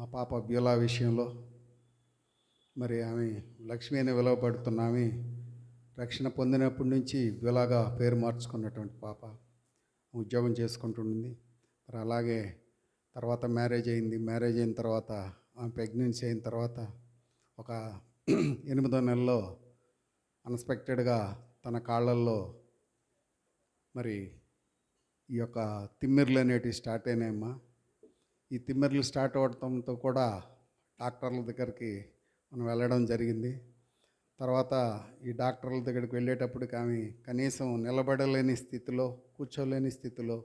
మా పాప బ్యూలా విషయంలో మరి ఆమె లక్ష్మి అని పిలువబడుతున్న ఆమె రక్షణ పొందినప్పటి నుంచి బ్యూలాగా పేరు మార్చుకున్నటువంటి పాప ఉద్యోగం చేసుకుంటుండింది మరి అలాగే తర్వాత మ్యారేజ్ అయింది. మ్యారేజ్ అయిన తర్వాత ఆమె ప్రెగ్నెన్సీ అయిన తర్వాత ఒక ఎనిమిదో నెలలో అన్ఎక్స్పెక్టెడ్గా తన కాళ్ళల్లో మరి ఈ యొక్క తిమ్మిర్లు అనేటివి స్టార్ట్ అయినాయమ్మా. ఈ తిమ్మిర్లు స్టార్ట్ అవడంతో కూడా డాక్టర్ల దగ్గరికి మనం వెళ్ళడం జరిగింది. తర్వాత ఈ డాక్టర్ల దగ్గరికి వెళ్ళేటప్పటికి ఆమె కనీసం నిలబడలేని స్థితిలో కూర్చోలేని స్థితిలో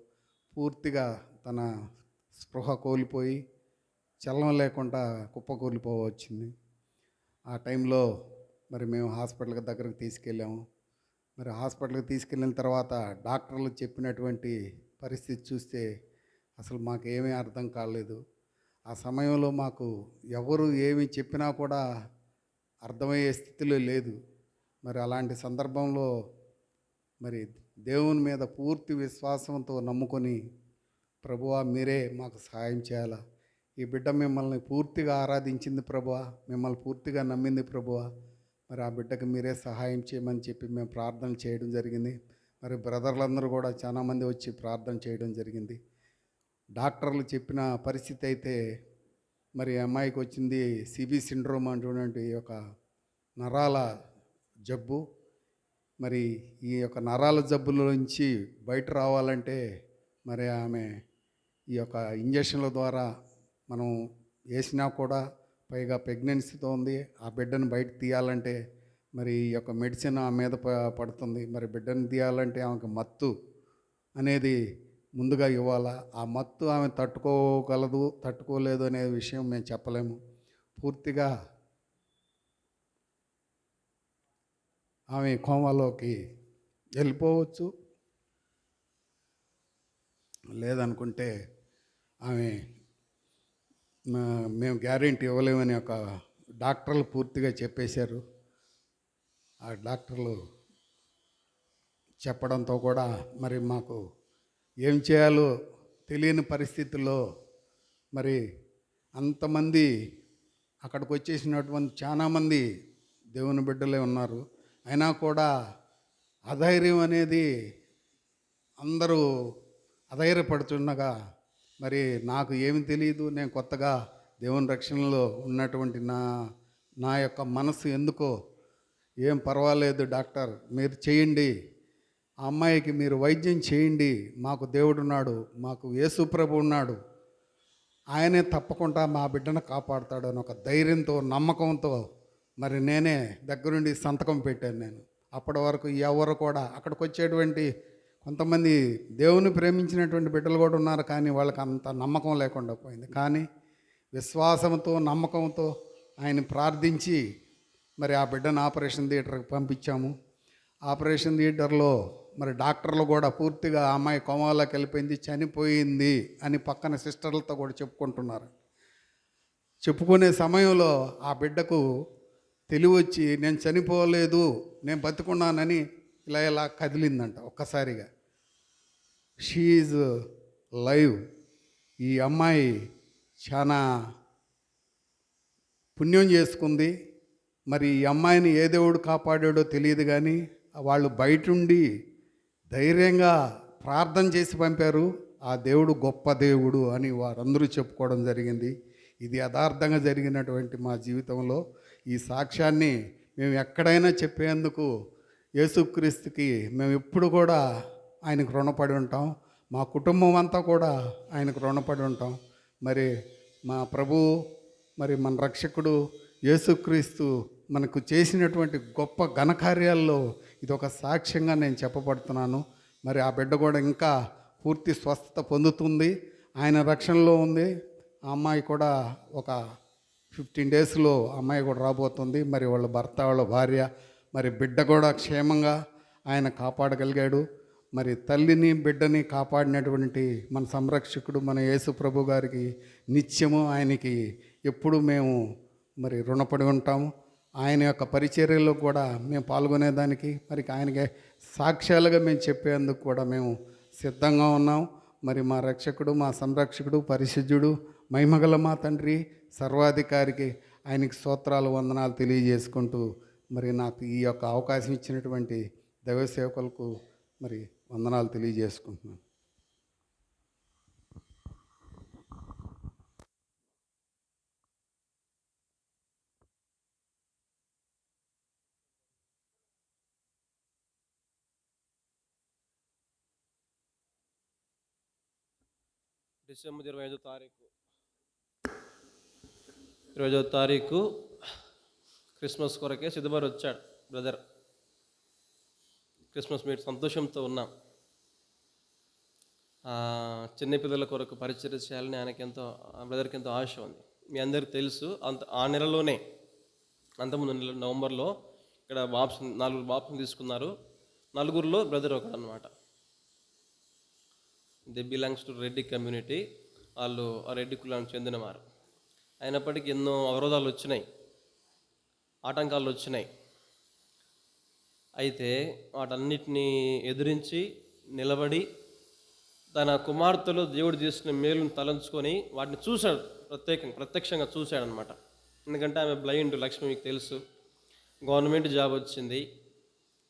పూర్తిగా తన స్పృహ కోల్పోయి చలనం లేకుండా కుప్పకూలిపోవచ్చింది ఆ టైంలో మరి మేము హాస్పిటల్కి దగ్గరకు తీసుకెళ్ళాము. మరి హాస్పిటల్కి తీసుకెళ్ళిన తర్వాత డాక్టర్లు చెప్పినటువంటి పరిస్థితి చూస్తే అసలు మాకు ఏమీ అర్థం కాలేదు. ఆ సమయంలో మాకు ఎవరు ఏమి చెప్పినా కూడా అర్థమయ్యే స్థితిలో లేదు. మరి అలాంటి సందర్భంలో మరి దేవుని మీద పూర్తి విశ్వాసంతో నమ్ముకొని ప్రభువా మీరే మాకు సహాయం చేయాలా? ఈ బిడ్డ మిమ్మల్ని పూర్తిగా ఆరాధించింది ప్రభువా మిమ్మల్ని పూర్తిగా నమ్మింది ప్రభువా. మరి ఆ బిడ్డకు మీరే సహాయం చేయమని చెప్పి మేము ప్రార్థన చేయడం జరిగింది. మరి బ్రదర్లందరూ కూడా చాలామంది వచ్చి ప్రార్థన చేయడం జరిగింది. డాక్టర్లు చెప్పిన పరిస్థితి అయితే మరి అమ్మాయికి వచ్చింది సిబి సిండ్రోమ్ అటువంటి ఒక నరాల జబ్బు. మరి ఈ యొక్క నరాల జబ్బుల నుంచి బయట రావాలంటే మరి ఆమె ఈ యొక్క ఇంజక్షన్ల ద్వారా మనం వేసినా కూడా పైగా ప్రెగ్నెన్సీతో ఉంది. ఆ బిడ్డను బయట తీయాలంటే మరి ఈ యొక్క మెడిసిన్ ఆ మీద పడుతుంది. మరి బిడ్డను తీయాలంటే ఆమెకు మత్తు అనేది ముందుగా ఇవ్వాలా? ఆ మత్తు ఆమె తట్టుకోగలదు తట్టుకోలేదు అనే విషయం మేము చెప్పలేము. పూర్తిగా ఆమె కోమాలోకి వెళ్ళిపోవచ్చు. లేదనుకుంటే ఆమె మేము గ్యారెంటీ ఇవ్వలేమని ఒక డాక్టర్లు పూర్తిగా చెప్పేశారు. ఆ డాక్టర్లు చెప్పడంతో కూడా మరి మాకు ఏం చేయాలో తెలియని పరిస్థితుల్లో మరి అంతమంది అక్కడికి వచ్చేసినటువంటి చాలామంది దేవుని బిడ్డలే ఉన్నారు. అయినా కూడా అధైర్యం అనేది అందరూ అధైర్యపడుతుండగా మరి నాకు ఏమి తెలియదు నేను కొత్తగా దేవుని రక్షణలో ఉన్నటువంటి నా నా యొక్క మనసు ఎందుకో ఏం పర్వాలేదు డాక్టర్ మీరు చేయండి. ఆ అమ్మాయికి మీరు వైద్యం చేయండి. మాకు దేవుడు ఉన్నాడు. మాకు యేసు ప్రభు ఉన్నాడు. ఆయనే తప్పకుండా మా బిడ్డను కాపాడుతాడు అని ఒక ధైర్యంతో నమ్మకంతో మరి నేనే దగ్గరుండి సంతకం పెట్టాను నేను. అప్పటి వరకు ఎవరు కూడా అక్కడికి వచ్చేటువంటి కొంతమంది దేవుని ప్రేమించినటువంటి బిడ్డలు కూడా ఉన్నారు. కానీ వాళ్ళకి అంత నమ్మకం లేకుండా పోయింది. కానీ విశ్వాసంతో నమ్మకంతో ఆయన ప్రార్థించి మరి ఆ బిడ్డను ఆపరేషన్ థియేటర్కి పంపించాము. ఆపరేషన్ థియేటర్లో మరి డాక్టర్లు కూడా పూర్తిగా అమ్మాయి కోమాలోకి వెళ్ళిపోయింది చనిపోయింది అని పక్కన సిస్టర్లతో కూడా చెప్పుకుంటున్నారు. చెప్పుకునే సమయంలో ఆ బిడ్డకు తెలివచ్చి నేను చనిపోలేదు నేను బతుకున్నానని ఇలా ఇలా కదిలిందంట ఒక్కసారిగా. షీఈజ్ లైవ్ ఈ అమ్మాయి చాలా పుణ్యం చేసుకుంది. మరి ఈ అమ్మాయిని ఏ దేవుడు కాపాడాడో తెలియదు కానీ వాళ్ళు బయటుండి ధైర్యంగా ప్రార్థన చేసి పంపారు. ఆ దేవుడు గొప్ప దేవుడు అని వారందరూ చెప్పుకోవడం జరిగింది. ఇది యథార్థంగా జరిగినటువంటి మా జీవితంలో ఈ సాక్ష్యాన్ని మేము ఎక్కడైనా చెప్పేందుకు యేసుక్రీస్తుకి మేము ఎప్పుడు కూడా ఆయనకు రుణపడి ఉంటాం. మా కుటుంబం అంతా కూడా ఆయనకు రుణపడి ఉంటాం. మరి మా ప్రభు మరి మన రక్షకుడు యేసుక్రీస్తు మనకు చేసినటువంటి గొప్ప ఘనకార్యాల్లో ఇది ఒక సాక్ష్యంగా నేను చెప్పబడుతున్నాను. మరి ఆ బిడ్డ కూడా ఇంకా పూర్తి స్వస్థత పొందుతుంది. ఆయన రక్షణలో ఉంది. ఆ అమ్మాయి కూడా ఒక ఫిఫ్టీన్ డేస్లో అమ్మాయి కూడా రాబోతుంది. మరి వాళ్ళ భర్త వాళ్ళ భార్య మరి బిడ్డ కూడా క్షేమంగా ఆయన కాపాడగలిగాడు. మరి తల్లిని బిడ్డని కాపాడినటువంటి మన సంరక్షకుడు మన యేసు ప్రభు గారికి నిత్యము ఆయనకి ఎప్పుడు మేము మరి రుణపడి ఉంటాము. ఆయన యొక్క పరిచర్యలో కూడా మేము పాల్గొనేదానికి మరి ఆయనకి సాక్ష్యాలుగా మేము చెప్పేందుకు కూడా మేము సిద్ధంగా ఉన్నాం. మరి మా రక్షకుడు మా సంరక్షకుడు పరిశుద్ధుడు మహిమగల మా తండ్రి సర్వాధికారికి ఆయనకి స్తోత్రాలు వందనాలు తెలియజేసుకుంటూ మరి నాకు ఈ యొక్క అవకాశం ఇచ్చినటువంటి దైవ సేవకులకు మరి వందనాలు తెలియజేసుకుంటున్నాను. డిసెంబర్ ఇరవై ఐదో తారీఖు. ఇరవై ఐదో తారీఖు క్రిస్మస్ కొరకే సిద్ధపడి వచ్చాడు బ్రదర్. క్రిస్మస్ మీరు సంతోషంతో ఉన్నాం. చిన్నపిల్లల చిన్న పిల్లల కొరకు పరిచయం చేయాలని ఆయనకి ఎంతో ఆ బ్రదర్కి ఎంతో ఆశ ఉంది. మీ అందరికి తెలుసు అంత ఆ నెలలోనే అంతకుముందు నెల నవంబర్లో ఇక్కడ బాప్స్ నలుగురు బాప్స్ తీసుకున్నారు. నలుగురిలో బ్రదర్ ఒకడు అనమాట the belongs to Reddy community వాళ్ళు ఆ రెడ్డి కులానికి చెందినవారు. అయినప్పటికీ ఎన్నో అవరోధాలు వచ్చినాయి. ఆటంకాలు వచ్చినాయి. అయితే వాటన్నిటినీ ఎదిరించి నిలబడి తన కుమార్తెలు దేవుడు చేసిన మేలును తలంచుకొని వాటిని చూశాడు. ప్రత్యేకంగా ప్రత్యక్షంగా చూశాడనమాట ఎందుకంటే ఆమె బ్లైండ్ లక్ష్మి మీకు తెలుసు. గవర్నమెంట్ జాబ్ వచ్చింది.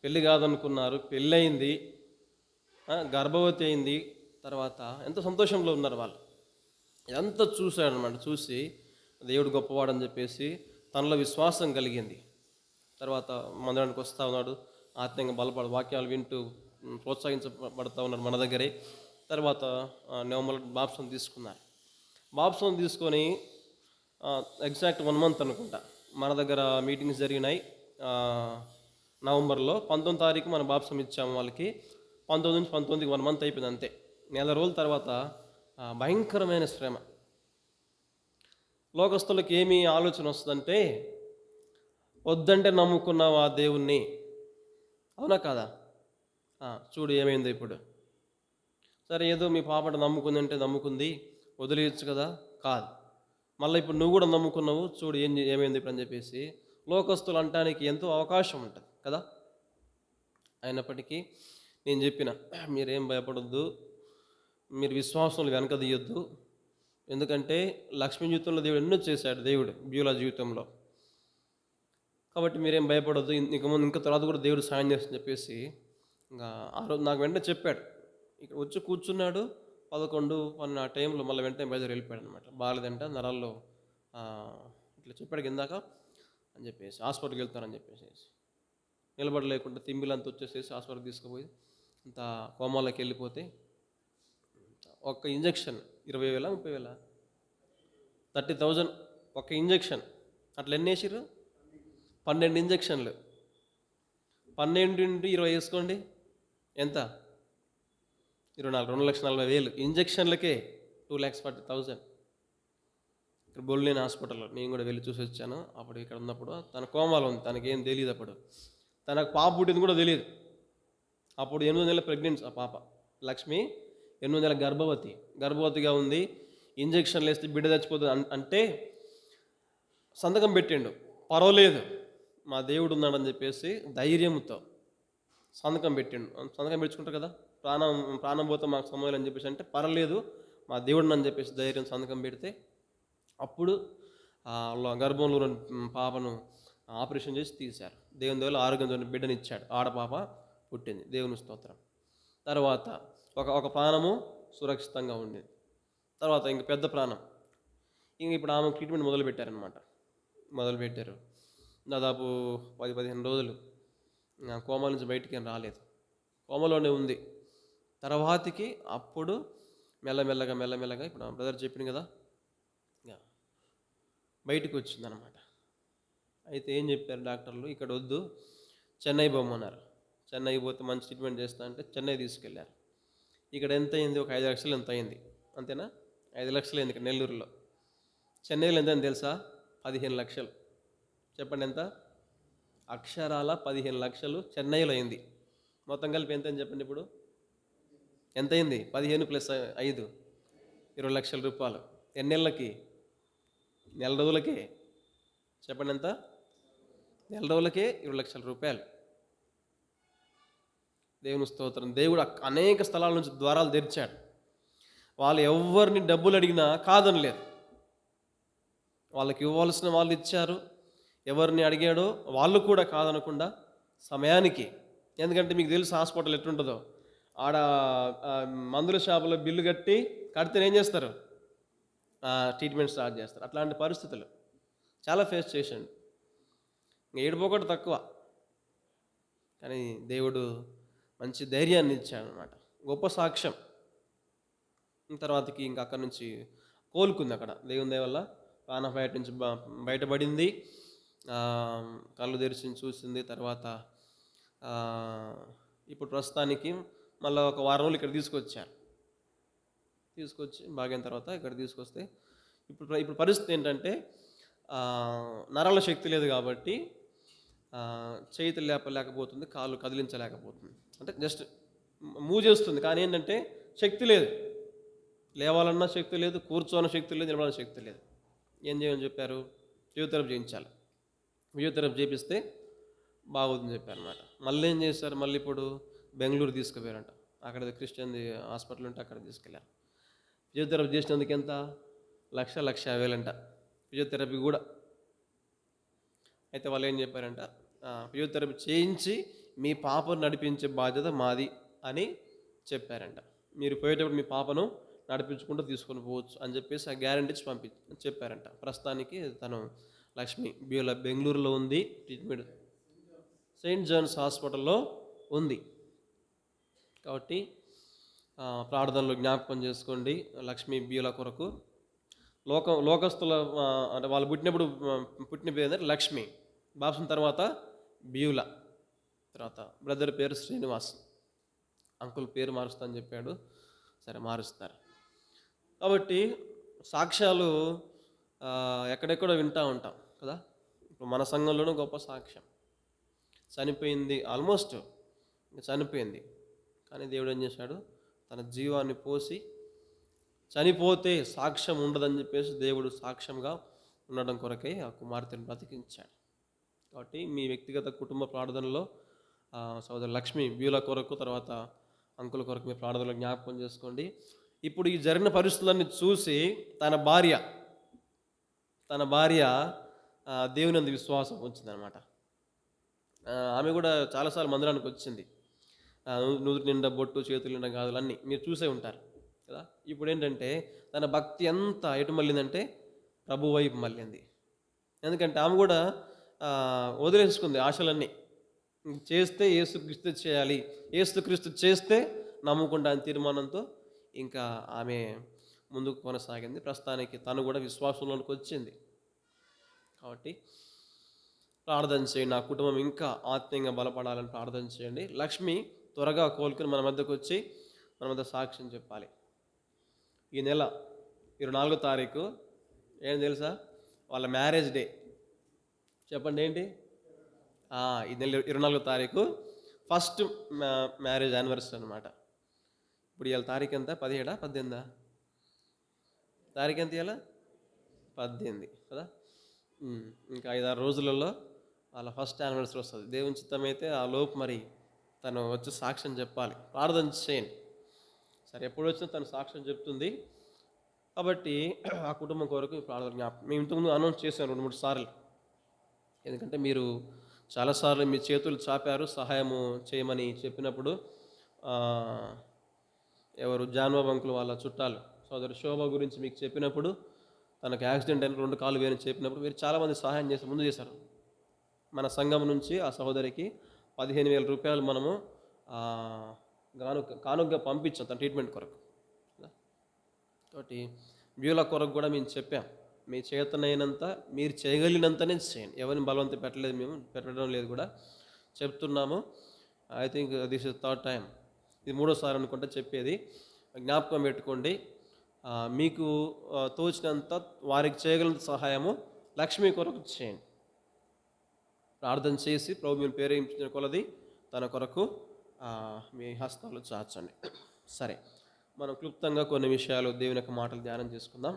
పెళ్ళి కాదనుకున్నారు. పెళ్ళయింది. గర్భవతి అయింది. తర్వాత ఎంతో సంతోషంలో ఉన్నారు వాళ్ళు. ఎంత చూశాడనమాట చూసి దేవుడు గొప్పవాడని చెప్పేసి తనలో విశ్వాసం కలిగింది. తర్వాత మందిరానికి వస్తూ ఉన్నాడు ఆత్మీయంగా బలపడ వాక్యాలు వింటూ ప్రోత్సహించబడతా ఉన్నాడు మన దగ్గరే. తర్వాత నవంబర్ బాప్సం తీసుకున్నారు. బాప్సం తీసుకొని ఎగ్జాక్ట్ వన్ మంత్ అనుకుంటా మన దగ్గర మీటింగ్స్ జరిగినాయి. నవంబర్లో పంతొమ్మిది తారీఖు మన బాప్సం ఇచ్చాము వాళ్ళకి. పంతొమ్మిది నుంచి పంతొమ్మిదికి వన్ మంత్ అయిపోయింది అంతే. నెల రోజుల తర్వాత భయంకరమైన శ్రమ. లోకస్తులకు ఏమి ఆలోచన వస్తుందంటే వద్దంటే నమ్ముకున్నావు ఆ దేవుణ్ణి? అవునా కాదా? చూడు ఏమైందో ఇప్పుడు. సరే ఏదో మీ పాపట నమ్ముకుంది అంటే నమ్ముకుంది వదిలేయచ్చు కదా? కాదు. మళ్ళీ ఇప్పుడు నువ్వు కూడా నమ్ముకున్నావు చూడు ఏం ఏమైంది ఇప్పుడు అని చెప్పేసి లోకస్తులు అంటానికి ఎంతో అవకాశం ఉంటుంది కదా? అయినప్పటికీ నేను చెప్పిన మీరేం భయపడొద్దు. మీరు విశ్వాసం వెనక తీయొద్దు. ఎందుకంటే లక్ష్మీ జీవితంలో దేవుడు ఎన్నో చేశాడు దేవుడు బ్యూలా జీవితంలో. కాబట్టి మీరేం భయపడొద్దు. ఇంకా ముందు ఇంకా తర్వాత కూడా దేవుడు సాయం చేస్తుందని చెప్పేసి ఇంకా ఆ రోజు నాకు వెంటనే చెప్పాడు. ఇక్కడ వచ్చి కూర్చున్నాడు. పదకొండు పన్నెండు ఆ టైంలో మళ్ళీ వెంటనే బయలుదేరి వెళ్ళిపోయాడు అనమాట బాగాలేదంట నరాల్లో ఇట్లా చెప్పాడు ఇందాక అని చెప్పేసి హాస్పిటల్కి వెళ్తానని చెప్పేసి. నిలబడలేకుండా తిమ్మిలంతా వచ్చేసేసి హాస్పిటల్కి తీసుకుపోయి అంత కోమాలోకి వెళ్ళిపోతే ఒక్క ఇంజెక్షన్ ఇరవై వేల ముప్పై వేల? థర్టీ థౌజండ్ ఒక ఇంజెక్షన్. అట్లా ఎన్ని వేసారు పన్నెండు ఇంజెక్షన్లు. పన్నెండు ఇంటూ ఇరవై వేసుకోండి. ఎంత? ఇరవై నాలుగు రెండు లక్షల నలభై వేలు. ఇంజెక్షన్లకే టూ ల్యాక్స్ ఫార్టీ థౌజండ్. ఇక్కడ బొల్లేని హాస్పిటల్లో నేను కూడా వెళ్ళి చూసి వచ్చాను. అప్పుడు ఇక్కడ ఉన్నప్పుడు తన కోమాలో ఉంది తనకేం తెలియదు అప్పుడు. తనకు పాప పుట్టింది కూడా తెలియదు అప్పుడు ఎనిమిది నెలల ప్రెగ్నెన్సీ ఆ పాప. లక్ష్మి ఎనిమిది నెలల గర్భవతి. గర్భవతిగా ఉంది. ఇంజెక్షన్లు వేస్తే బిడ్డ చచ్చిపోతుంది అంటే సంతకం పెట్టిండు. పర్వాలేదు. మా దేవుడు ఉన్నాడని చెప్పేసి ధైర్యంతో సంతకం పెట్టిండు. సంతకం పెట్టుకుంటారు కదా? ప్రాణం ప్రాణం పోతే మాకు సమయం అని చెప్పేసి అంటే పర్లేదు మా దేవుడు అని చెప్పేసి ధైర్యం సంతకం పెడితే అప్పుడు ఆ వాళ్ళ గర్భంలో ఉన్న పాపను ఆపరేషన్ చేసి తీశారు. దేవుని దేవుళ్ళు ఆరోగ్యంతో బిడ్డని ఇచ్చాడు. ఆడపాప పుట్టింది. దేవుని స్తోత్రం. తర్వాత ఒక ఒక ప్రాణము సురక్షితంగా ఉండేది తర్వాత ఇంక పెద్ద ప్రాణం. ఇంక ఇప్పుడు ఆమె ట్రీట్మెంట్ మొదలుపెట్టారనమాట మొదలుపెట్టారు. దాదాపు పది పదిహేను రోజులు. కోమా నుంచి బయటికి రాలేదు. కోమలోనే ఉంది. తర్వాతికి అప్పుడు మెల్లమెల్లగా మెల్లమెల్లగా ఇప్పుడు బ్రదర్ చెప్పింది కదా. ఇక బయటికి వచ్చిందనమాట అయితే ఏం చెప్పారు డాక్టర్లు? ఇక్కడ వద్దు. చెన్నై బొమ్మన్నారు. చెన్నై పోతే మంచి ట్రీట్మెంట్ చేస్తా అంటే చెన్నై తీసుకెళ్ళారు ఇక్కడ ఎంత అయింది? ఒక ఐదు లక్షలు ఎంత అయింది? అంతేనా? ఐదు లక్షలు అయింది ఇక్కడ నెల్లూరులో. చెన్నైలో ఎంత తెలుసా? పదిహేను లక్షలు. చెప్పండి ఎంత? అక్షరాల పదిహేను లక్షలు చెన్నైలో అయింది. మొత్తం కలిపి ఎంత అని చెప్పండి ఇప్పుడు? ఎంత అయింది? పదిహేను ప్లస్ ఐదు. ఇరవై లక్షల రూపాయలు. ఎన్ని నెల రోజులకే. చెప్పండి ఎంత? నెల రోజులకే ఇరవై లక్షల రూపాయలు. దేవుని స్తోత్రం. దేవుడు అనేక స్థలాల నుంచి ద్వారాలు తెరిచాడు. వాళ్ళు ఎవరిని డబ్బులు అడిగినా కాదని లేదు. వాళ్ళకి ఇవ్వాల్సిన వాళ్ళు ఇచ్చారు. ఎవరిని అడిగాడో వాళ్ళు కూడా కాదనకుండా సమయానికి. ఎందుకంటే మీకు తెలుసు హాస్పిటల్ ఎట్లుంటుందో. ఆడ మందుల షాపులో బిల్లు కట్టి కడితే ఏం చేస్తారు? ఆ, ట్రీట్మెంట్ స్టార్ట్ చేస్తారు. అట్లాంటి పరిస్థితులు. చాలా ఫేస్ చేశాడు. ఇంక తక్కువ. కానీ దేవుడు మంచి ధైర్యాన్ని ఇచ్చాడనమాట గొప్ప సాక్ష్యం. తర్వాతకి ఇంక అక్కడ నుంచి కోలుకుంది అక్కడ. దేవుని దయ వల్ల నుంచి బయటపడింది. కళ్ళు తెరిచి చూసింది. తర్వాత ఇప్పుడు ప్రస్తుతానికి మళ్ళీ ఒక వారం రోజులు ఇక్కడ తీసుకొచ్చారు. తీసుకొచ్చి బాగైన తర్వాత ఇక్కడ తీసుకొస్తే ఇప్పుడు ఇప్పుడు పరిస్థితి ఏంటంటే నరాల శక్తి లేదు కాబట్టి చేతులు చేతి లేపలేకపోతుంది కాళ్ళు కదిలించలేకపోతుంది. అంటే జస్ట్ మూవ్ చేస్తుంది కానీ ఏంటంటే శక్తి లేదు. లేవాలన్నా శక్తి లేదు కూర్చోన్న శక్తి లేదు నిలబడాలన్న శక్తి లేదు. ఏం చేయమని చెప్పారు? ఫిజియోథెరపీ చేయించాలి ఫిజియోథెరపీ చేపిస్తే బాగుందని చెప్పారు అనమాట మళ్ళీ ఏం చేశారు? మళ్ళీ ఇప్పుడు బెంగళూరు తీసుకుపోయారంట. అక్కడ క్రిస్టియన్ హాస్పిటల్ ఉంటే అక్కడ తీసుకెళ్ళారు ఫిజియోథెరపీ చేసినందుకు ఎంత? లక్ష లక్ష వేలంట ఫిజియోథెరపీ కూడా. అయితే వాళ్ళు ఏం చెప్పారంట? ఫిజియోథెరపీ చేయించి మీ పాపను నడిపించే బాధ్యత మాది అని చెప్పారంట. మీరు పోయేటప్పుడు మీ పాపను నడిపించుకుంటూ తీసుకొని పోవచ్చు అని చెప్పేసి ఆ గ్యారంటీస్ పంపి చెప్పారంట. ప్రస్తుతానికి తను లక్ష్మి బియోల బెంగళూరులో ఉంది. ట్రీట్మెంట్ సెయింట్ జాన్స్ హాస్పిటల్లో ఉంది. కాబట్టి ప్రార్థనలు ప్రార్థనలో జ్ఞాపకం చేసుకోండి. లక్ష్మీ బియుల కొరకు లోక లోకస్తుల అంటే వాళ్ళు పుట్టినప్పుడు పుట్టిన పేరు ఏంటంటే లక్ష్మి. బాప్సిన తర్వాత బియుల తర్వాత బ్రదర్ పేరు శ్రీనివాస్. అంకుల్ పేరు మారుస్తా అని చెప్పాడు. సరే మారుస్తారు. కాబట్టి సాక్ష్యాలు ఎక్కడెక్కడో వింటూ ఉంటాం కదా? ఇప్పుడు మన సంఘంలోనూ గొప్ప సాక్ష్యం. చనిపోయింది ఆల్మోస్ట్ చనిపోయింది. కానీ దేవుడు ఏం చేశాడు? తన జీవాన్ని పోసి చనిపోతే సాక్ష్యం ఉండదని చెప్పేసి దేవుడు సాక్ష్యంగా ఉండడం కొరకై ఆ కుమార్తెను బ్రతికించాడు. కాబట్టి మీ వ్యక్తిగత కుటుంబ ప్రార్థనలో సోదరు లక్ష్మి వ్యూల కొరకు తర్వాత అంకుల కొరకు మీ ప్రార్థనలో జ్ఞాపకం చేసుకోండి. ఇప్పుడు ఈ జరిగిన పరిస్థితులన్నీ చూసి తన భార్య తన భార్య దేవుని అందు విశ్వాసం వచ్చిందనమాట ఆమె కూడా చాలాసార్లు మందిరానికి వచ్చింది. నుదురు నిండా బొట్టు చేతులు నిండా గాజులు అన్నీ మీరు చూసే ఉంటారు కదా. ఇప్పుడు ఏంటంటే తన భక్తి ఎంత ఎటు మళ్ళిందంటే ప్రభు వైపు మళ్ళింది. ఎందుకంటే ఆమె కూడా వదిలేసుకుంది ఆశలన్నీ. చేస్తే ఏసుక్రీస్తు చేయాలి. ఏసుక్రీస్తు చేస్తే నమ్ముకుంటా అని తీర్మానంతో ఇంకా ఆమె ముందుకు కొనసాగింది. ప్రస్తుతానికి తను కూడా విశ్వాసంలోనికి వచ్చింది. కాబట్టి ప్రార్థన చేయండి. నా కుటుంబం ఇంకా ఆత్మీయంగా బలపడాలని ప్రార్థన చేయండి. లక్ష్మి త్వరగా కోలుకుని మన మధ్యకు వచ్చి మన మధ్య సాక్ష్యం చెప్పాలి. ఈ నెల ఇరవై నాలుగో తారీఖు ఏం తెలుసా? వాళ్ళ మ్యారేజ్ డే. చెప్పండి ఏంటి? ఈ నెల ఇరవై నాలుగో తారీఖు ఫస్ట్ మ్యారేజ్ యానివర్సరీ అనమాట ఇప్పుడు ఇవాళ తారీఖు ఎంత? పదిహేడా? పద్దెనిమిదా? తారీఖు ఎంత ఇవాళ? పద్దెనిమిది కదా? ఇంకా ఐదారు రోజులలో వాళ్ళ ఫస్ట్ యానివర్సరీ వస్తుంది. దేవుని చిత్తమైతే ఆ లోపు మరి తను వచ్చి సాక్ష్యం చెప్పాలి. ప్రార్థన చేయండి. సరే ఎప్పుడు వచ్చినా తను సాక్ష్యం చెప్తుంది. కాబట్టి ఆ కుటుంబం కొరకు ప్రార్థన జ్ఞాపకం మేము ఇంతకుముందు అనౌన్స్ చేశాను రెండు మూడు సార్లు. ఎందుకంటే మీరు చాలాసార్లు మీ చేతులు చాపారు సహాయము చేయమని చెప్పినప్పుడు ఎవరు జాన్బాబు అంకుల్ వాళ్ళ చుట్టాలు సోదరు శోభ గురించి మీకు చెప్పినప్పుడు తనకు యాక్సిడెంట్ అయిన రెండు కాలు వేయని చెప్పినప్పుడు మీరు చాలామంది సహాయం చేసి ముందు చేశారు. మన సంఘం నుంచి ఆ సహోదరికి పదిహేను వేల రూపాయలు మనము ఆ, కానుక కానుకగా పంపించాం తన ట్రీట్మెంట్ కొరకు. కాబట్టి వ్యూల కొరకు కూడా మేము చెప్పాం. మీ చేతనైనంత మీరు చేయగలిగినంతనే చేయండి. ఎవరిని బలవంతం పెట్టలేదు మేము పెట్టడం లేదు కూడా. చెప్తున్నాము. I think this is third time ఇది మూడోసారి అనుకుంటే చెప్పేది. జ్ఞాపకం పెట్టుకోండి. మీకు తోచినంత వారికి చేయగలిగిన సహాయము లక్ష్మి కొరకు చేయండి. ప్రార్థన చేసి ప్రభు మీరు ప్రేరేపించిన కొలది తన కొరకు మీ హస్తాలు చాచండి. సరే. మనం క్లుప్తంగా కొన్ని విషయాలు దేవుని యొక్క మాటలు ధ్యానం చేసుకుందాం.